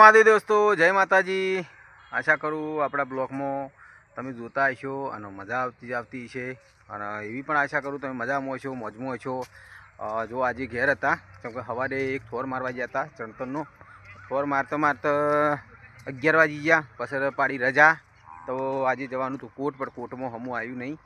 મહાદેવ દોસ્તો, જય માતાજી. આશા કરું આપણા બ્લોગમાં તમે જોતા હશો અને મજા આવતી આવતી છે અને એવી પણ આશા કરું તમે મજામાં હશો, મોજમાં હશો. જો આજે ઘેર હતા કેમ કે સવારે એક થોર મારવા ગયા હતા, ચણતરનો. થોર મારતા મારતા અગિયાર વાગી ગયા, પછી પાડી રજા. તો આજે જવાનું હતું કોર્ટ પણ કોર્ટમાં હમું આવ્યું નહીં.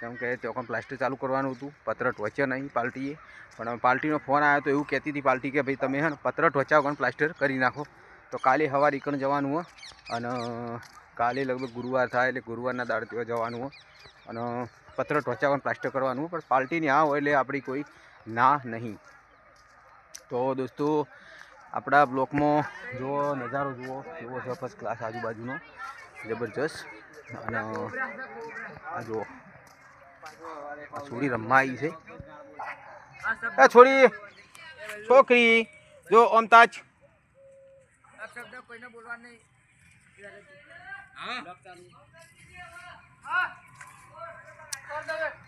કેમ કે ચોકન પ્લાસ્ટર ચાલુ કરવાનું હતું, પત્ર ટોચ્યા નહીં પાર્ટીએ પણ પાર્ટીનો ફોન આવ્યો તો એવું કહેતી હતી પાર્ટી કે, ભાઈ, તમે હે પત્ર ટોચાવો પણ પ્લાસ્ટર કરી નાખો. તો કાલે સવારે ઈકણ જવાનું હોય અને કાલે લગભગ ગુરુવાર થાય એટલે ગુરુવારના દાડતીઓ જવાનું હોય અને પત્ર ટોચાવાનું પ્લાસ્ટર કરવાનું પણ પાર્ટીની આ હોય એટલે આપણી કોઈ ના નહીં. તો દોસ્તો આપણા બ્લોકમાં જુઓ, નજારો જુઓ. એવો છે ફર્સ્ટ ક્લાસ આજુબાજુનો. જબરજસ્ત. અને, આ જુઓ. છોડી રમવા આવી છે છોડી. છોકરી, જો ઓમ નહીં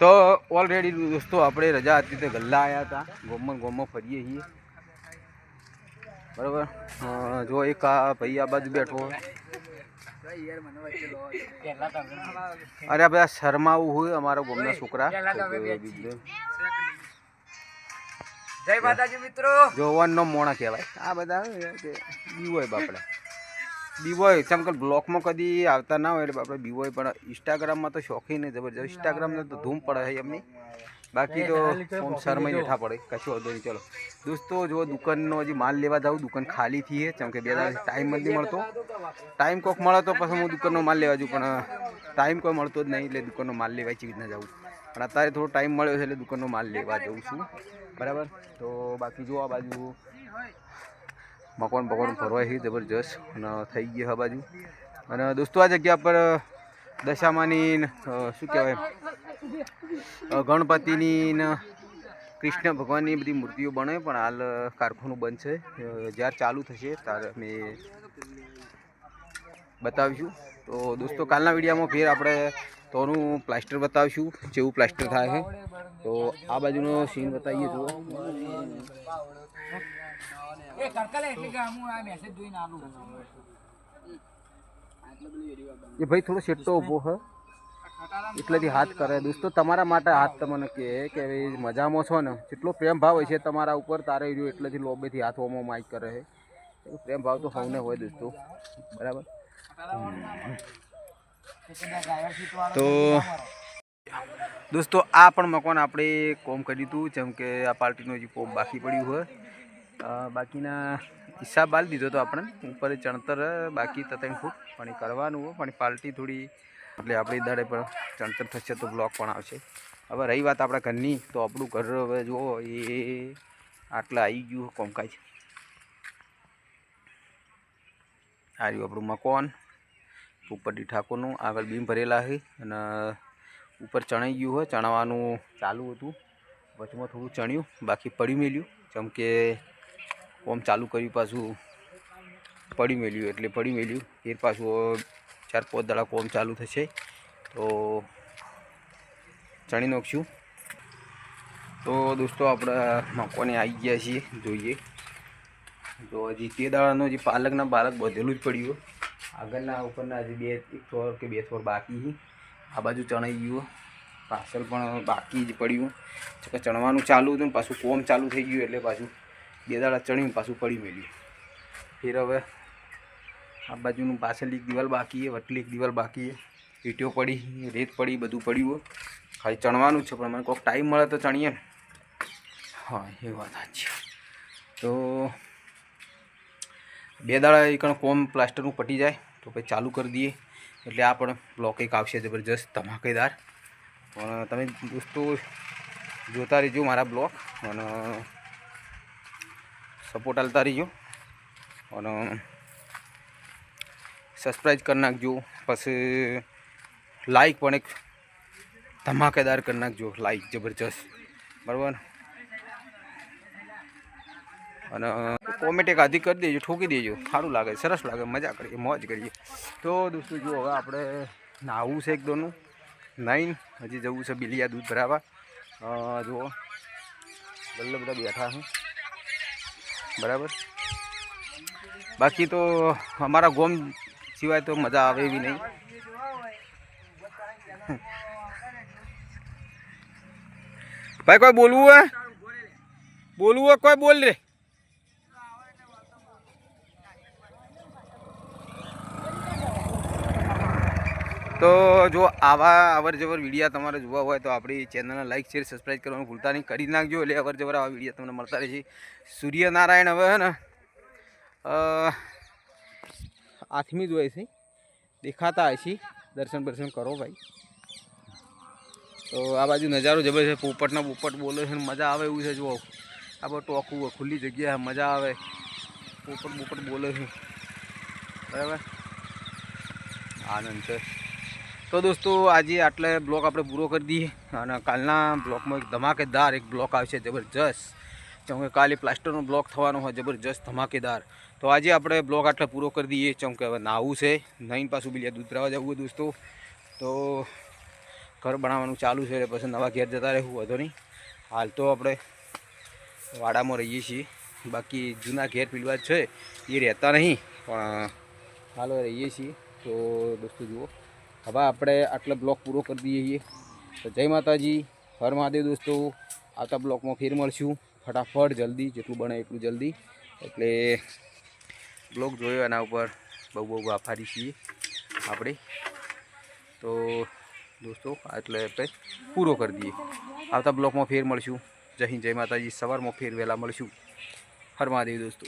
તો ઓલરેડી દોસ્તો આપણે રજા હતી તે ગલ્લા આવ્યા હતા. ગોમમાં ગોમમાં ફરીએ છીએ. બરાબર? જો એક આ ભાઈ આ બાજુ બેઠો. અરે આ બધા શરમાવું હોય અમારા ગોમના છોકરા. જય માતાજી મિત્રો. જોવાનનો મોણા કહેવાય. આ બધા બીવોય બાપડા. બીવોય ચમકલ બ્લોકમાં કદી આવતા ના હોય એટલે આપણે બીવોય પણ ઇન્સ્ટાગ્રામમાં તો શોખીન જબરજસ્ત. ઇન્સ્ટાગ્રામને તો ધૂમ પડે છે એમની. બાકી તો ઓમ શરમાઈ બેઠા પડે કશું વધુ નહીં ચલો. દોસ્તો જો દુકાનનો હજી માલ લેવા જાઉં દુકાન ખાલી થઈ છે ચમકે બે દાડા ટાઈમ નથી મળતો. ટાઈમ કોક મળે તો પછી હું દુકાનનો માલ લેવા જાઉં પણ ટાઈમ કોઈ મળતો જ નહીં એટલે દુકાનનો માલ લેવા ચીજ ના જાઉં. પણ અત્યારે થોડો ટાઈમ મળ્યો છે એટલે દુકાનનો માલ લેવા જઉં છું. બરાબર? તો બાકી જો આ બાજુ મકવાન પકવાન ફરવાય છે, જબરજસ્ત. અને થઈ ગયું આ બાજુ. અને દોસ્તો, આ જગ્યા પર દશામાની શું કહેવાય? ગણપતિની કૃષ્ણ ભગવાનની બધી મૂર્તિઓ બને, પણ હાલ કારખાનું બંધ છે. જ્યારે ચાલુ થશે ત્યારે અમે બતાવીશું. તો દોસ્તો, કાલના વિડીયોમાં ફેર આપણે તોનું પ્લાસ્ટર બતાવીશું જેવું પ્લાસ્ટર થાય છે. તો આ બાજુનો સીન બતાવીએ જુઓ. એ ભાઈ થોડો શેટો ઊભો હ. એટલેથી હાથ કરે. દોસ્તો તમારા માટે હાથ તમને કહે કે ભાઈ મજામાં છો ને? જેટલો પ્રેમ ભાવ હોય છે તમારા ઉપર તારે રહ્યો એટલેથી લોબેથી હાથ ઓમાં માઇક કરે છે. પ્રેમ ભાવ તો સૌને હોય દોસ્તો. બરાબર? તો દોસ્તો, આ પણ મકાન આપણે કોમ કર્યું હતું જેમ કે આ પાર્ટીનું હજી કોમ બાકી પડ્યું હોય. બાકીના હિસાબ આલી દીધો તો આપણે. ઉપર ચણતર બાકી તો ત્રણ ફૂટ. પણ કરવાનું હોય, પણ પાર્ટી થોડી, એટલે આપણી દાડે પણ ચણતર થશે તો બ્લોક પણ આવશે. હવે રહી વાત આપણા ઘરની, તો આપણું ઘર હવે જુઓ, એ આટલા આવી ગયું કોમકાજ આ રહ્યું આપણું મકાન ઉપરથી ઠાકોરનું આગળ બીમ ભરેલા છે અને ઉપર ચણાઈ ગયું હોય ચણાવવાનું ચાલુ હતું. વચમાં થોડું ચણ્યું, બાકી પડી મેલ્યું. જેમ કે ઓમ ચાલુ કર્યું, પાછું પડી મેલ્યું, એટલે પડી મેલ્યું. ફેર પાછું ચાર પાંચ દાડા કોમ ચાલુ થશે. તો ચણી નાખશું. તો દોસ્તો, આપણે મકોને આવી ગયા છીએ, જોઈએ. તો હજી તે દાડાનો જે પાલકના પાલક બધેલું જ પડ્યું આગળના ઉપરના હજી બે, એક થોર કે બે થોર બાકી છે. આ બાજુ ચણાઈ ગયું પાછળ પણ બાકી જ પડ્યું. કે ચણવાનું ચાલુ હતું ને પાછું કોમ ચાલુ થઈ ગયું એટલે પાછું બે દાડા ચણ્યું પાછું પડી મેળ્યું ફેર હવે આ બાજુનું પાછળ એક દિવાલ બાકી છે, વટલી એક દિવાલ બાકી છે. ઈટીઓ પડી, રેત પડી, બધું પડ્યું ખાલી ચણવાનું છે, પણ મને કોઈક ટાઈમ મળે તો ચણીએ ને. હા, એ વાત સાચી તો બે દાડા એકણ કોમ પ્લાસ્ટરનું પટી જાય, તો પછી ચાલુ કરી દઈએ. એટલે આ પણ બ્લોક એક આવશે જબરજસ્ત, ધમાકેદાર. પણ તમે દોસ્તો જોતા રહીજો મારા બ્લોક, અને સપોર્ટ આલતા રહીજો. અને સબસ્ક્રાઈબ કરી નાખજો, પછી લાઈક પણ એક ધમાકેદાર કરી નાખજો લાઈક જબરજસ્ત. બરાબર? અને કોમેન્ટ એક આધી કરી દેજો, ઠોકી દેજો. સારું લાગે, સરસ લાગે, મજા કરીએ, મોજ કરીએ. તો દોસ્તો જુઓ હવે આપણે નાહવું છે એક દોનું. નાઈન હજી જવું છે બિલિયા દૂધ ભરાવા. જુઓ. બધા બધા બેઠા હું. બરાબર? બાકી તો અમારા ગોમ સિવાય તો મજા આવે એવી નહીં. ભાઈ, કોઈ બોલવું હે? બોલવું હોય કોઈ બોલ રે. તો જો આવા અવર જવર વિડીયા તમારે જોવા હોય તો આપણી ચેનલને લાઇક શેર સબસ્ક્રાઈબ કરવાનું ભૂલતા નહીં. કરી નાખજો એટલે અવર જવર આવા વિડીયા તમને મળતા રહેશે. સૂર્યનારાયણ હવે હે ને આથમી જોઈએ હોય છે. દેખાતા છે દર્શન બર્શન કરો ભાઈ. તો આ બાજુ નજારો જબર છે. પોપટના પોપટ બોલે છે મજા આવે એવું છે જુઓ. આ બધું ટોકું ખુલ્લી જગ્યા મજા આવે. પોપટ બોપટ બોલે છે. બરાબર? આનંદ છે. તો દોસ્તો, આજે આટલે બ્લોક આપણે પૂરો કરી દઈએ અને કાલના બ્લોકમાં એક ધમાકેદાર એક બ્લોક આવશે જબરજસ્ત. ચમકે કાલે પ્લાસ્ટરનો બ્લોક થવાનો હોય, જબરજસ્ત ધમાકેદાર. તો આજે આપણે બ્લોક આટલે પૂરો કરી દઈએ. ચમકે હવે નાહવું છે નહીં પાછું બીજા દૂધ જવું હોય દોસ્તો. તો ઘર બનાવવાનું ચાલુ છે, એટલે પછી નવા ઘેર જતા રહેવું, વધો નહીં. હાલ તો આપણે વાડામાં રહીએ છીએ. બાકી જૂના ઘેર પીલવા છે, એ રહેતા નહીં, પણ હાલ રહીએ છીએ. તો દોસ્તો જુઓ. હવે આપણે આટલો બ્લોક પૂરો કરી દઈએ છીએ. તો જય માતાજી, હર મહાદેવ દોસ્તો. આવતા બ્લોકમાં ફેર મળશું. ફટાફટ, જલ્દી, જેટલું બને એટલું જલ્દી. એટલે બ્લોક જોયો એના ઉપર બહુ બહુ આભારી છીએ આપણે. તો દોસ્તો એટલે આપણે પૂરો કરી દઈએ. આવતા બ્લોકમાં ફેર મળશું. જય હિન્દ, જય માતાજી. સવારમાં ફેર વહેલા મળશું. હર મહાદેવ દોસ્તો.